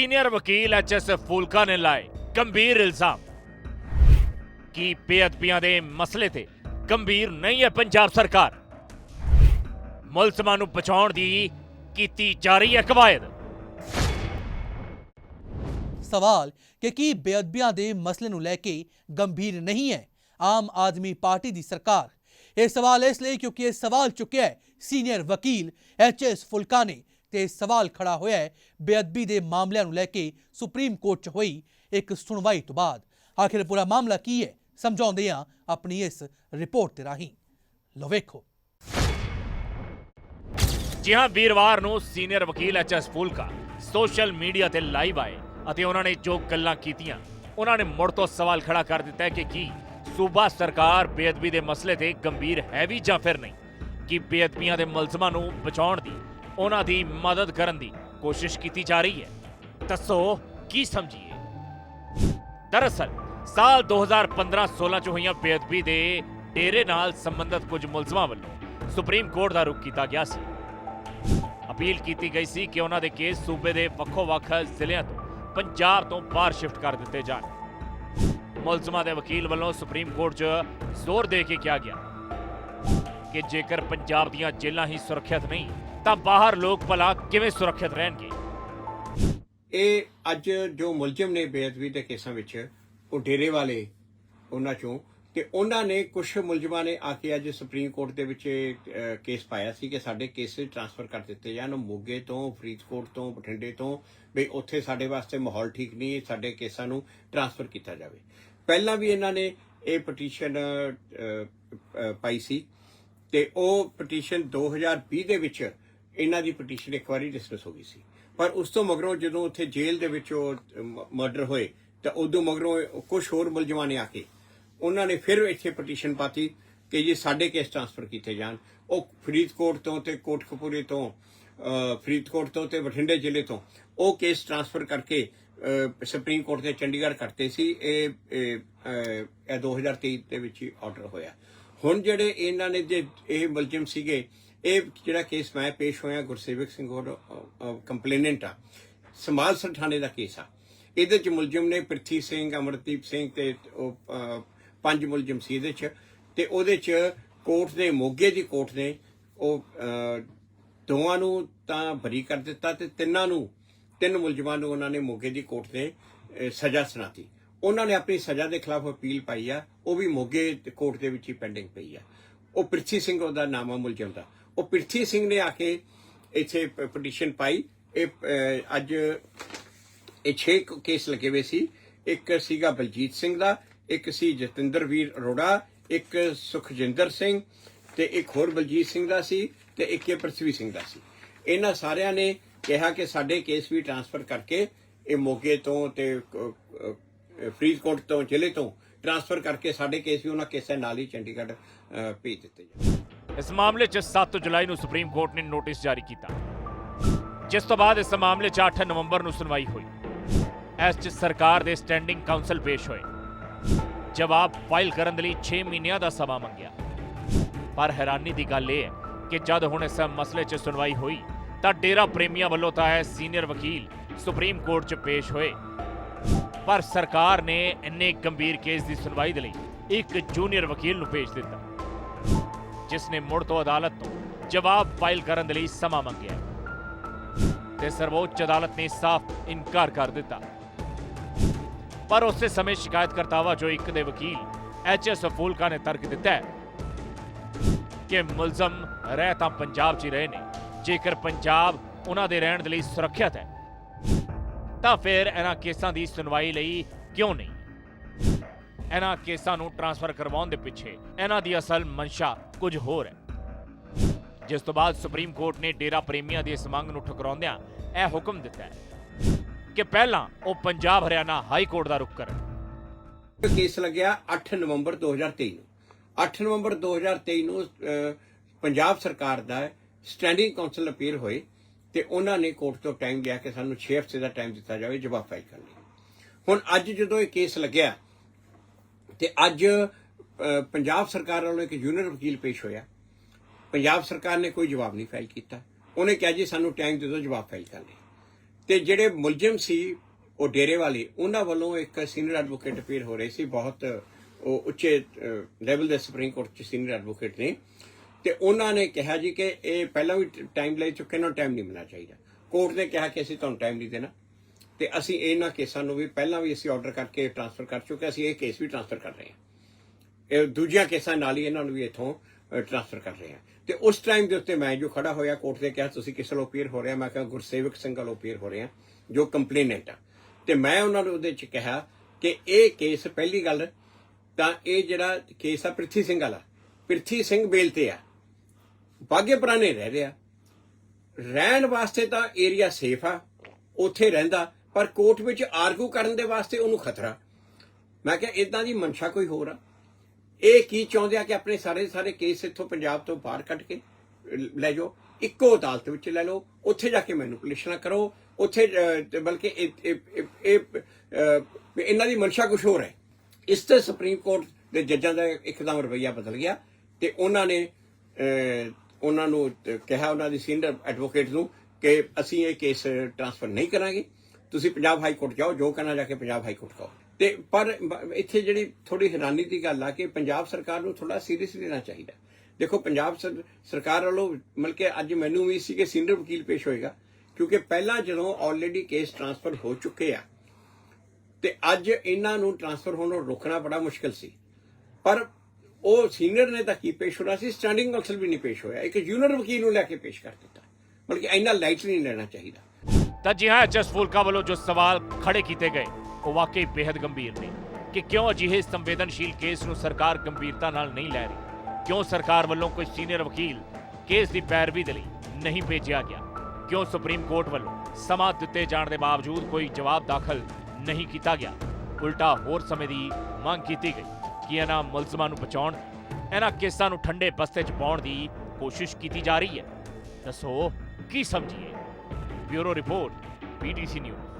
Senior ਵਕੀਲ HS Phoolka ਨੇ ਲਾਏ ਗੰਭੀਰ ਇਲਜ਼ਾਮ। ਕਿ ਬੇਅਦਬੀਆਂ ਦੇ ਮਸਲੇ ਤੇ ਗੰਭੀਰ ਨਹੀਂ ਹੈ ਪੰਜਾਬ ਸਰਕਾਰ? ਮੁਲਜ਼ਮਾਂ ਨੂੰ ਬਚਾਉਣ ਦੀ ਕੀਤੀ ਜਾ ਰਹੀ ਹੈ ਕਵਾਇਦ। ਸਵਾਲ ਕਿ ਕੀ ਬੇਅਦਬੀਆਂ ਦੇ ਮਸਲੇ ਨੂੰ ਲੈ ਕੇ ਗੰਭੀਰ ਨਹੀਂ ਹੈ ਆਮ ਆਦਮੀ ਪਾਰਟੀ ਦੀ ਸਰਕਾਰ? ਇਹ ਸਵਾਲ ਇਸ ਲਈ ਕਿਉਂਕਿ ਇਹ ਸਵਾਲ ਚੁੱਕਿਆ ਹੈ ਸੀਨੀਅਰ ਵਕੀਲ ਐਚ ਐਸ ਫੁਲਕਾ ਨੇ ਤੇ ਸਵਾਲ ਖੜਾ ਹੋਇਆ ਹੈ ਬੇਅਦਬੀ ਦੇ ਮਾਮਲਿਆਂ ਨੂੰ ਲੈ ਕੇ ਸੁਪਰੀਮ ਕੋਰਟ 'ਚ ਹੋਈ ਇੱਕ ਸੁਣਵਾਈ ਤੋਂ ਬਾਅਦ। ਆਖਿਰ ਪੂਰਾ ਮਾਮਲਾ ਕੀ ਹੈ? ਸਮਝਾਉਂਦੇ ਹਾਂ ਆਪਣੀ ਇਸ ਰਿਪੋਰਟ ਦੇ ਰਾਹੀਂ। ਲੋ ਵੇਖੋ। ਜੀ ਹਾਂ, ਵੀਰਵਾਰ ਨੂੰ ਸੀਨੀਅਰ ਵਕੀਲ H S Phoolka social media ਤੇ ਲਾਈਵ ਆਏ ਅਤੇ ਉਹਨਾਂ ਨੇ ਜੋ ਗੱਲਾਂ ਕੀਤੀਆਂ, ਉਹਨਾਂ ਨੇ ਮੁੜ ਤੋਂ ਸਵਾਲ ਖੜਾ ਕਰ ਦਿੱਤਾ ਹੈ ਕਿ ਕੀ ਸੂਬਾ ਸਰਕਾਰ ਬੇਅਦਬੀ ਦੇ ਮਸਲੇ ਤੇ ਗੰਭੀਰ ਹੈ ਵੀ ਜਾਂ ਫਿਰ ਨਹੀਂ? ਕਿ ਬੇਅਦਬੀਆਂ ਦੇ ਮੁਲਜ਼ਮਾਂ ਨੂੰ ਬਚਾਉਣ ਦੀ ਉਹਨਾਂ ਦੀ ਮਦਦ ਕਰਨ ਦੀ ਕੋਸ਼ਿਸ਼ ਕੀਤੀ ਜਾ ਰਹੀ ਹੈ। ਦੱਸੋ, ਕੀ ਸਮਝੀਏ? ਦਰਅਸਲ, ਸਾਲ 2015-16 ਚ ਹੋਈਆਂ ਬੇਅਦਬੀ ਦੇ ਡੇਰੇ ਨਾਲ ਸੰਬੰਧਿਤ ਕੁਝ ਮੁਲਜ਼ਮਾਂ ਵੱਲੋਂ ਸੁਪਰੀਮ ਕੋਰਟ ਦਾ ਰੁਖ ਕੀਤਾ ਗਿਆ ਸੀ। ਅਪੀਲ ਕੀਤੀ ਗਈ ਸੀ ਕਿ ਉਹਨਾਂ ਦੇ ਕੇਸ ਸੂਬੇ ਦੇ ਵੱਖੋ-ਵੱਖ ਜ਼ਿਲ੍ਹਿਆਂ ਤੋਂ ਪੰਜਾਬ ਤੋਂ ਬਾਹਰ ਸ਼ਿਫਟ ਕਰ ਦਿੱਤੇ ਜਾਣ। ਮੁਲਜ਼ਮਾਂ ਦੇ ਵਕੀਲ ਵੱਲੋਂ ਸੁਪਰੀਮ ਕੋਰਟ 'ਚ ਜ਼ੋਰ ਦੇ ਕੇ ਕਿਹਾ ਗਿਆ ਕਿ ਜੇਕਰ ਪੰਜਾਬ ਦੀਆਂ ਜੇਲ੍ਹਾਂ ਹੀ ਸੁਰੱਖਿਅਤ ਨਹੀਂ ਤਾਂ ਬਾਹਰ ਲੋਕ ਭਲਾ ਕਿਵੇਂ ਸੁਰੱਖਿਅਤ ਰਹਿਣਗੇ? ਇਹ ਅੱਜ ਜੋ ਮੁਲਜ਼ਮ ਨੇ ਬੇਅਦਬੀ ਦੇ ਕੇਸਾਂ ਵਿੱਚ, ਉਹ ਡੇਰੇ ਵਾਲੇ ਉਹਨਾਂ ਚੋਂ ਤੇ ਉਹਨਾਂ ਨੇ ਕੁਝ ਮੁਲਜ਼ਮਾਂ ਨੇ ਆ ਕੇ ਅੱਜ ਸੁਪਰੀਮ ਕੋਰਟ ਦੇ ਵਿੱਚ ਕੇਸ ਪਾਇਆ ਸੀ ਕਿ ਸਾਡੇ ਕੇਸ ਟ੍ਰਾਂਸਫਰ ਕਰ ਦਿੱਤੇ ਜਾਣ, ਮੋਗੇ ਤੋਂ, ਫਰੀਦਕੋਟ ਤੋਂ, ਬਠਿੰਡੇ ਤੋਂ, ਵੀ ਉੱਥੇ ਸਾਡੇ ਵਾਸਤੇ ਮਾਹੌਲ ਠੀਕ ਨਹੀਂ, ਸਾਡੇ ਕੇਸਾਂ ਨੂੰ ਟ੍ਰਾਂਸਫਰ ਕੀਤਾ ਜਾਵੇ। ਪਹਿਲਾਂ ਵੀ ਇਹਨਾਂ ਨੇ ਇਹ ਪਟੀਸ਼ਨ ਪਾਈ ਸੀ ਤੇ ਉਹ ਪਟੀਸ਼ਨ 2020 ਦੇ ਵਿੱਚ ਇਹਨਾਂ ਦੀ ਪਟੀਸ਼ਨ ਇੱਕ ਵਾਰੀ ਡਿਸਕਸ ਹੋ ਗਈ ਸੀ। ਪਰ ਉਸ ਤੋਂ ਮਗਰੋਂ ਜਦੋਂ ਉੱਥੇ ਜੇਲ੍ਹ ਦੇ ਵਿੱਚ ਉਹ ਮਰਡਰ ਹੋਏ ਤਾਂ ਉਦੋਂ ਮਗਰੋਂ ਕੁਝ ਹੋਰ ਮੁਲਜ਼ਮਾਂ ਨੇ ਆ ਕੇ ਉਹਨਾਂ ਨੇ ਫਿਰ ਇੱਥੇ ਪਟੀਸ਼ਨ ਪਾਤੀ ਕਿ ਜੀ ਸਾਡੇ ਕੇਸ ਟ੍ਰਾਂਸਫਰ ਕੀਤੇ ਜਾਣ। ਉਹ ਫਰੀਦਕੋਟ ਤੋਂ ਤੇ ਕੋਟਕਪੂਰੇ ਤੋਂ ਫਰੀਦਕੋਟ ਤੋਂ ਤੇ ਬਠਿੰਡੇ ਜ਼ਿਲ੍ਹੇ ਤੋਂ ਉਹ ਕੇਸ ਟ੍ਰਾਂਸਫਰ ਕਰਕੇ ਸੁਪਰੀਮ ਕੋਰਟ ਦੇ ਚੰਡੀਗੜ੍ਹ ਕਰਤੇ ਸੀ। ਇਹ ਇਹ, ਅਹ, ਇਹ 2023 ਦੇ ਵਿੱਚ ਹੀ ਆਰਡਰ ਹੋਇਆ। ਹੁਣ ਜਿਹੜੇ ਇਹਨਾਂ ਨੇ ਜੇ ਇਹ ਮੁਲਜ਼ਮ ਸੀਗੇ ਇਹ ਜਿਹੜਾ ਕੇਸ ਮੈਂ ਪੇਸ਼ ਹੋਇਆ ਗੁਰਸੇਵਕ ਸਿੰਘ ਹੋਰ ਕੰਪਲੇਨੈਂਟ ਆ ਸਮਾਲ ਥਾਣੇ ਦਾ ਕੇਸ ਆ। ਇਹਦੇ ਚ ਮੁਲਜ਼ਮ ਨੇ ਪ੍ਰਿਥੀ ਸਿੰਘ, ਅਮਰਦੀਪ ਸਿੰਘ ਤੇ ਉਹ ਪੰਜ ਮੁਲਜ਼ਮ ਸੀ ਇਹਦੇ ਚ ਤੇ ਉਹਦੇ ਚ ਕੋਰਟ ਦੇ, ਮੋਗੇ ਦੀ ਕੋਰਟ ਨੇ ਉਹ ਦੋਵਾਂ ਨੂੰ ਤਾਂ ਬਰੀ ਕਰ ਦਿੱਤਾ ਤੇ ਤਿੰਨਾਂ ਨੂੰ, ਤਿੰਨ ਮੁਲਜ਼ਮਾਂ ਨੂੰ ਉਹਨਾਂ ਨੇ ਮੋਗੇ ਦੀ ਕੋਰਟ ਨੇ ਸਜ਼ਾ ਸੁਣਾਤੀ। ਉਹਨਾਂ ਨੇ ਆਪਣੀ ਸਜ਼ਾ ਦੇ ਖਿਲਾਫ ਅਪੀਲ ਪਾਈ ਆ, ਉਹ ਵੀ ਮੋਗੇ ਕੋਰਟ ਦੇ ਵਿੱਚ ਹੀ ਪੈਂਡਿੰਗ ਪਈ ਆ। ਉਹ ਪ੍ਰਿਥੀ ਸਿੰਘ ਉਹਦਾ ਨਾਮ ਆ ਮੁਲਜ਼ਮ ਦਾ। ਉਹ ਪ੍ਰਿਥੀ ਸਿੰਘ ਨੇ ਆ ਕੇ ਇੱਥੇ ਪਟੀਸ਼ਨ ਪਾਈ। ਇਹ ਅੱਜ ਇਹ 6 ਕੇਸ ਲੱਗੇ ਹੋਏ ਸੀ। ਇੱਕ ਸੀਗਾ ਬਲਜੀਤ ਸਿੰਘ ਦਾ, ਇੱਕ ਸੀ ਜਤਿੰਦਰ ਵੀਰ ਅਰੋੜਾ, ਇੱਕ ਸੁਖਜਿੰਦਰ ਸਿੰਘ ਤੇ ਇੱਕ ਹੋਰ ਬਲਜੀਤ ਸਿੰਘ ਦਾ ਸੀ ਤੇ ਇੱਕ ਇਹ ਪ੍ਰਥਵੀ ਸਿੰਘ ਦਾ ਸੀ। ਇਹਨਾਂ ਸਾਰਿਆਂ ਨੇ ਕਿਹਾ ਕਿ ਸਾਡੇ ਕੇਸ ਵੀ ਟ੍ਰਾਂਸਫਰ ਕਰਕੇ ਇਹ ਮੋਗੇ ਤੋਂ ਤੇ ਫਰੀਦਕੋਟ ਤੋਂ, ਜ਼ਿਲ੍ਹੇ ਤੋਂ ਟ੍ਰਾਂਸਫਰ ਕਰਕੇ ਸਾਡੇ ਕੇਸ ਵੀ ਉਹਨਾਂ ਕੇਸਾਂ ਨਾਲ ਹੀ ਚੰਡੀਗੜ੍ਹ ਭੇਜ ਦਿੱਤੇ ਜਾਣ। ਇਸ ਮਾਮਲੇ 'ਚ 7 ਜੁਲਾਈ ਨੂੰ ਸੁਪਰੀਮ ਕੋਰਟ ਨੇ ਨੋਟਿਸ ਜਾਰੀ ਕੀਤਾ। ਜਿਸ ਤੋਂ ਬਾਅਦ ਇਸ ਮਾਮਲੇ 'ਚ 8 ਨਵੰਬਰ ਨੂੰ ਸੁਣਵਾਈ ਹੋਈ। ਇਸ 'ਚ ਸਰਕਾਰ ਦੇ ਸਟੈਂਡਿੰਗ ਕਾਉਂਸਲ ਪੇਸ਼ ਹੋਏ। ਜਵਾਬ ਫਾਈਲ ਕਰਨ ਦੇ ਲਈ 6 ਮਹੀਨਿਆਂ ਦਾ ਸਮਾਂ ਮੰਗਿਆ। ਪਰ ਹੈਰਾਨੀ ਦੀ ਗੱਲ ਇਹ ਹੈ ਕਿ ਜਦ ਹੁਣ ਇਸ ਮਸਲੇ 'ਚ ਸੁਣਵਾਈ ਹੋਈ, ਤਾਂ ਡੇਰਾ ਪ੍ਰੇਮੀਆਂ ਵੱਲੋਂ ਤਾਂ ਇਹ ਸੀਨੀਅਰ ਵਕੀਲ ਸੁਪਰੀਮ ਕੋਰਟ 'ਚ ਪੇਸ਼ ਹੋਏ। ਪਰ ਸਰਕਾਰ ਨੇ ਇੰਨੇ ਗੰਭੀਰ ਕੇਸ ਦੀ ਸੁਣਵਾਈ ਦੇ ਲਈ ਇੱਕ ਜੂਨੀਅਰ ਵਕੀਲ ਨੂੰ ਭੇਜ ਦਿੱਤਾ। ਜਿਸ ਨੇ ਮੁੜ ਤੋਂ ਅਦਾਲਤ ਤੋਂ ਜਵਾਬ ਫਾਈਲ ਕਰਨ ਦੇ ਲਈ ਸਮਾਂ ਮੰਗਿਆ ਤੇ ਸਰਵੋੱਚ ਅਦਾਲਤ ਨੇ ਸਾਫ਼ ਇਨਕਾਰ ਕਰ ਦਿੱਤਾ ਪਰ ਉਸੇ ਸਮੇਂ ਸ਼ਿਕਾਇਤਕਰਤਾਵਾਂ ਜੋ ਇੱਕ ਦੇ ਵਕੀਲ ਐਚ ਐਸ ਫੂਲਕਾ ਨੇ ਤਰਕ ਦਿੱਤਾ ਹੈ ਕਿ ਮੁਲਜ਼ਮ ਰਹਿ ਤਾਂ ਪੰਜਾਬ 'ਚ ਹੀ ਰਹੇ ਨੇ ਜੇਕਰ ਪੰਜਾਬ ਉਹਨਾਂ ਦੇ ਰਹਿਣ ਦੇ ਲਈ ਸੁਰੱਖਿਅਤ ਹੈ ਤਾਂ ਫਿਰ ਇਹਨਾਂ ਕੇਸਾਂ ਦੀ ਸੁਣਵਾਈ ਲਈ ਕਿਉਂ ਨਹੀਂ ਇਹਨਾਂ ਕੇਸਾਂ ਨੂੰ ਟ੍ਰਾਂਸਫਰ ਕਰਵਾਉਣ ਦੇ ਪਿੱਛੇ ਇਹਨਾਂ ਦੀ ਅਸਲ ਮਨਸ਼ਾ ਕੁਝ ਹੋਰ ਹੈ। ਜਿਸ ਤੋਂ ਬਾਅਦ ਸੁਪਰੀਮ ਕੋਰਟ ਨੇ ਡੇਰਾ ਪ੍ਰੇਮੀਆਂ ਦੀ ਇਸ ਮੰਗ ਨੂੰ ਠੁਕਰਾਉਂਦਿਆਂ ਇਹ ਹੁਕਮ ਦਿੱਤਾ ਹੈ ਕਿ ਪਹਿਲਾਂ ਉਹ ਪੰਜਾਬ ਹਰਿਆਣਾ ਹਾਈ ਕੋਰਟ ਦਾ ਰੁਖ ਕਰਨ। ਕੇਸ ਲੱਗਿਆ 8 ਨਵੰਬਰ 2023 ਨੂੰ। 8 ਨਵੰਬਰ 2023 ਨੂੰ ਪੰਜਾਬ ਸਰਕਾਰ ਦਾ ਸਟੈਂਡਿੰਗ ਕਾਉਂਸਲ ਅਪੀਲ ਹੋਏ ਤੇ ਉਹਨਾਂ ਨੇ ਕੋਰਟ ਤੋਂ ਟਾਈਮ ਲਿਆ ਕਿ ਸਾਨੂੰ 6 ਹਫ਼ਤੇ ਦਾ ਟਾਈਮ ਦਿੱਤਾ ਜਾਵੇ ਜਵਾਬ ਫਾਈਲ ਕਰਨ। ਲਈ ਹੁਣ ਅੱਜ ਜਦੋਂ ਇਹ ਕੇਸ ਲੱਗਿਆ ਤੇ ਅੱਜ ਪੰਜਾਬ ਸਰਕਾਰ ਵੱਲੋਂ ਇੱਕ ਜੂਨੀਅਰ ਵਕੀਲ ਪੇਸ਼ ਹੋਇਆ। ਪੰਜਾਬ ਸਰਕਾਰ ਨੇ ਕੋਈ ਜਵਾਬ ਨਹੀਂ ਫਾਈਲ ਕੀਤਾ। ਉਹਨੇ ਕਿਹਾ ਜੀ ਸਾਨੂੰ ਟਾਈਮ ਦੇ ਦਿਓ, ਜਵਾਬ ਫਾਈਲ ਕਰਨ ਲਈ ਤੇ ਜਿਹੜੇ ਮੁਲਜ਼ਮ ਸੀ, ਉਹ ਡੇਰੇ ਵਾਲੇ, ਉਹਨਾਂ ਵੱਲੋਂ ਇੱਕ ਸੀਨੀਅਰ ਐਡਵੋਕੇਟ ਅਪੀਲ ਹੋ ਰਹੇ ਸੀ, ਬਹੁਤ, ਉਹ ਉੱਚੇ ਲੈਵਲ ਦੇ ਸੁਪਰੀਮ ਕੋਰਟ ਚ ਸੀਨੀਅਰ ਐਡਵੋਕੇਟ ਨੇ। ਤੇ ਉਹਨਾਂ ਨੇ ਕਿਹਾ ਜੀ ਕਿ ਇਹ ਪਹਿਲਾਂ ਵੀ ਟਾਈਮ ਲੈ ਚੁੱਕੇ ਨੇ ਟਾਈਮ ਨਹੀਂ ਮਿਲਣਾ ਚਾਹੀਦਾ। ਕੋਰਟ ਨੇ ਕਿਹਾ ਕਿ ਅਸੀਂ ਤੁਹਾਨੂੰ ਟਾਈਮ ਨਹੀਂ ਦੇਣਾ। ਤੇ ਅਸੀਂ ਇਹਨਾਂ ਕੇਸਾਂ ਨੂੰ ਵੀ ਪਹਿਲਾਂ ਵੀ ਅਸੀਂ ਆਰਡਰ ਕਰਕੇ ਟ੍ਰਾਂਸਫਰ ਕਰ ਚੁੱਕੇ ਅਸੀਂ ਇਹ ਕੇਸ ਵੀ ਟ੍ਰਾਂਸਫਰ ਕਰ ਰਹੇ ਹਾਂ। ਇਹ ਦੂਜੀਆਂ ਕੇਸਾਂ ਨਾਲ ਹੀ ਇਹਨਾਂ ਨੂੰ ਵੀ ਇੱਥੋਂ ਟ੍ਰਾਂਸਫਰ ਕਰ ਰਹੇ ਹਾਂ। ਤੇ ਉਸ ਟਾਈਮ ਦੇ ਉੱਤੇ ਮੈਂ ਜੋ ਖੜਾ ਹੋਇਆ ਕੋਰਟ ਦੇ ਕਿਹਾ, ਤੁਸੀਂ ਕਿਸ ਵੱਲੋਂ ਅਪੀਅਰ ਹੋ ਰਿਹਾ? ਮੈਂ ਕਿਹਾ, ਗੁਰਸੇਵਕ ਸਿੰਘ ਵੱਲੋਂ ਅਪੀਅਰ ਹੋ ਰਿਹਾ, ਜੋ ਕੰਪਲੇਨੈਂਟ ਆ। ਤੇ ਮੈਂ ਉਹਨਾਂ ਨੂੰ ਉਹਦੇ ਚ ਕਿਹਾ ਕਿ ਇਹ ਕੇਸ ਪਹਿਲੀ ਗੱਲ ਤਾਂ ਇਹ ਜਿਹੜਾ ਕੇਸ ਆ ਪ੍ਰਿਥੀ ਸਿੰਘ ਵਾਲਾ, ਪ੍ਰਿਥੀ ਸਿੰਘ ਬੇਲ ਤੇ ਆ। ਬਾਗੇ ਪੁਰਾਣੇ ਰਹਿ ਰਿਹਾ। ਰਹਿਣ ਵਾਸਤੇ ਤਾਂ ਏਰੀਆ ਸੇਫ ਆ, ਉੱਥੇ ਰਹਿੰਦਾ। ਪਰ ਕੋਰਟ ਵਿੱਚ ਆਰਗੂ ਕਰਨ ਦੇ ਵਾਸਤੇ ਉਹਨੂੰ ਖਤਰਾ। ਮੈਂ ਕਿਹਾ ਇਦਾਂ ਦੀ ਮਨਸ਼ਾ ਕੋਈ ਹੋਰ ਆ। ਇਹ ਕੀ ਚਾਹੁੰਦੇ ਆ ਕਿ ਆਪਣੇ ਸਾਰੇ ਸਾਰੇ ਕੇਸ ਇੱਥੋਂ ਪੰਜਾਬ ਤੋਂ ਬਾਹਰ ਕੱਢ ਕੇ ਲੈ ਜਾਓ? ਇੱਕੋ ਅਦਾਲਤ ਵਿੱਚ ਲੈ ਲਓ। ਉੱਥੇ ਜਾ ਕੇ ਮੈਨੂਪੂਲੇਸ਼ਨ ਕਰੋ। ਉੱਥੇ ਬਲਕਿ ਇਹ ਇਹਨਾਂ ਦੀ ਮਨਸ਼ਾ ਕੁਝ ਹੋਰ ਹੈ। ਇਸ ਤੇ ਸੁਪਰੀਮ ਕੋਰਟ ਦੇ ਜੱਜਾਂ ਦਾ ਇੱਕਦਮ ਰਵੱਈਆ ਬਦਲ ਗਿਆ ਤੇ ਉਹਨਾਂ ਨੇ ਉਹਨਾਂ ਨੂੰ ਕਿਹਾ, ਉਹਨਾਂ ਦੀ ਸੀਨੀਅਰ ਐਡਵੋਕੇਟ ਨੂੰ ਕਿ ਅਸੀਂ ਇਹ ਕੇਸ ਟ੍ਰਾਂਸਫਰ ਨਹੀਂ ਕਰਾਂਗੇ। ਤੁਸੀਂ ਪੰਜਾਬ ਹਾਈ ਕੋਰਟ ਜਾਓ, ਜੋ ਕਹਿਣਾ ਜਾ ਕੇ ਪੰਜਾਬ ਹਾਈ ਕੋਰਟ ਕਹੋ। ਤੇ ਪਰ ਬ- ਇੱਥੇ ਜਿਹੜੀ ਥੋੜੀ ਹੈਰਾਨੀ ਦੀ ਗੱਲ ਆ ਕਿ ਪੰਜਾਬ ਸਰਕਾਰ ਨੂੰ ਥੋੜਾ ਸੀਰੀਅਸ ਲੈਣਾ ਚਾਹੀਦਾ। ਦੇਖੋ, ਪੰਜਾਬ ਸਰ- ਸਰਕਾਰ ਵੱਲੋਂ ਮਤਲਬ ਕਿ ਅੱਜ ਮੈਨੂੰ ਵੀ ਸੀ ਕਿ ਸੀਨੀਅਰ ਵਕੀਲ ਪੇਸ਼ ਹੋਏਗਾ, ਕਿਉਂਕਿ ਪਹਿਲਾਂ ਜਦੋਂ ਆਲਰੇਡੀ ਕੇਸ ਟ੍ਰਾਂਸਫਰ ਹੋ ਚੁੱਕੇ ਆ, ਤੇ ਅੱਜ ਇਹਨਾਂ ਨੂੰ ਟ੍ਰਾਂਸਫਰ ਹੋਣੋਂ ਰੋਕਣਾ ਬੜਾ ਮੁਸ਼ਕਲ ਸੀ। ਪਰ ਉਹ ਸੀਨੀਅਰ ਨੇ ਤਾਂ ਕੀ ਪੇਸ਼ ਹੋਣਾ ਸੀ? ਸਟੈਂਡਿੰਗ ਕੌਂਸਲ ਵੀ ਨਹੀਂ ਪੇਸ਼ ਹੋਇਆ। ਇੱਕ ਜੂਨੀਅਰ ਵਕੀਲ ਨੂੰ ਲੈ ਕੇ ਪੇਸ਼ ਕਰ ਦਿੱਤਾ। ਬਲਕਿ ਇੰਨਾ ਲਾਈਟਲੀ ਨਹੀਂ ਲੈਣਾ ਚਾਹੀਦਾ। ਤਾਂ ਜੀ ਹਾਂ, ਐਚਐਸ ਫੁਲਕਾ ਵੱਲੋਂ ਜੋ ਸਵਾਲ ਖੜੇ ਕੀਤੇ ਗਏ, ਉਹ ਵਾਕਈ ਬੇहद ਗੰਭੀਰ ਨੇ ਕਿ ਕਿਉਂ ਅਜਿਹੇ ਸੰਵੇਦਨਸ਼ੀਲ ਕੇਸ ਨੂੰ ਸਰਕਾਰ ਗੰਭੀਰਤਾ ਨਾਲ ਨਹੀਂ ਲੈ ਰਹੀ? ਕਿਉਂ ਸਰਕਾਰ ਵੱਲੋਂ ਕੋਈ ਸੀਨੀਅਰ ਵਕੀਲ ਕੇਸ ਦੀ ਪੈਰਵੀ ਦੇ ਲਈ ਨਹੀਂ ਭੇਜਿਆ ਗਿਆ? ਕਿਉਂ ਸੁਪਰੀਮ ਕੋਰਟ ਵੱਲੋਂ ਸਮਾਂ ਦਿੱਤੇ ਜਾਣ ਦੇ ਬਾਵਜੂਦ ਕੋਈ ਜਵਾਬ ਦਾਖਲ ਨਹੀਂ ਕੀਤਾ ਗਿਆ? ਉਲਟਾ ਹੋਰ ਸਮੇਂ ਦੀ ਮੰਗ ਕੀਤੀ ਗਈ ਕਿ ਇਹਨਾਂ ਮੁਲਜ਼ਮਾਂ ਨੂੰ ਬਚਾਉਣ, ਇਹਨਾਂ ਕੇਸਾਂ ਨੂੰ ਠੰਡੇ ਬਸਤੇ 'ਚ ਪਾਉਣ ਦੀ ਕੋਸ਼ਿਸ਼ ਕੀਤੀ ਜਾ ਰਹੀ ਹੈ। ਦੱਸੋ, ਕੀ ਸਮਝੀਏ? Bureau Report, BTC News.